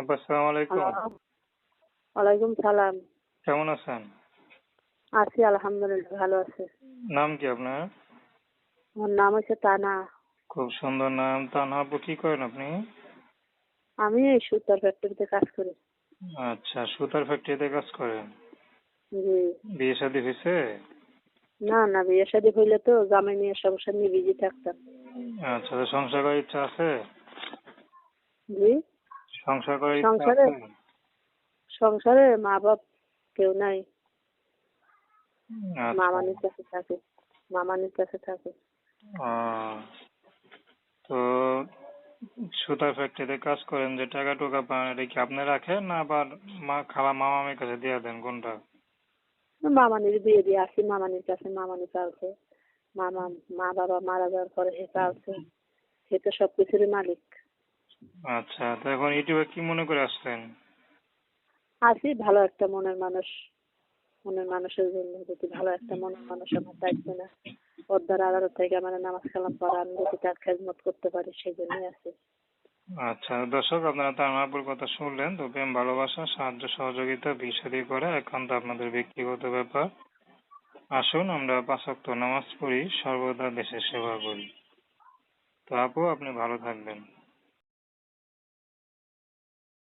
আপা আসসালামু আলাইকুম। ওয়ালাইকুম সালাম। কেমন আছেন? আছি আলহামদুলিল্লাহ ভালো আছে। নাম কি আপনার? আমার নাম হচ্ছে তানা। খুব সুন্দর নাম। তানহা আপু কি করেন আপনি? আমি এই সুতার ফ্যাক্টরিতে কাজ করি। আচ্ছা সুতার ফ্যাক্টরিতে কাজ করেন? জি। বিয়ে শাদী হয়েছে? না না বিয়ে শাদী হইলে তো জামাই নিয়ে সমস্যা নিয়ে বিজি থাকতাম। আচ্ছা তো সংসার করার ইচ্ছা আছে? জি। সংসার করার সংসারে? সংসারে মা বাপ কেউ নাই। আচ্ছা। মামানির কাছে থাকে। মামানির কাছে থাকে। তো সুতার ফ্যাক্টরিতে কাজ করেন যে টাকা টুকা পান এটা কি আপনি রাখেন না আবার মা খালা মামামের কাছে দিয়ে দেন কোনটা? মামানির বিয়ে দিয়ে আসি মামানির কাছে মামানি পালছে। মামা মা বাবা মারা যাওয়ার পরে হে পালছে সে তো সব কিছুরই মালিক। আচ্ছা তো এখন ইউটিউবে কি মনে করে আসছেন? আছি ভালো একটা মনের মানুষ মনের মানুষের জন্য যদি ভালো একটা মনের মানুষ আমার থাকবে না ওর দ্বারা থেকে আমার নামাজ কালাম পড়া আমি যদি তার খেদমত করতে পারি সেই জন্যই আছি আচ্ছা দর্শক আপনারা তার মাহবুর কথা শুনলেন তো প্রেম ভালোবাসা সাহায্য সহযোগিতা বিষাদি করে একান্ত আপনাদের ব্যক্তিগত ব্যাপার। আসুন আমরা পাঁচক্ত নামাজ পড়ি সর্বদা দেশের সেবা করি। তো আপু আপনি ভালো থাকবেন।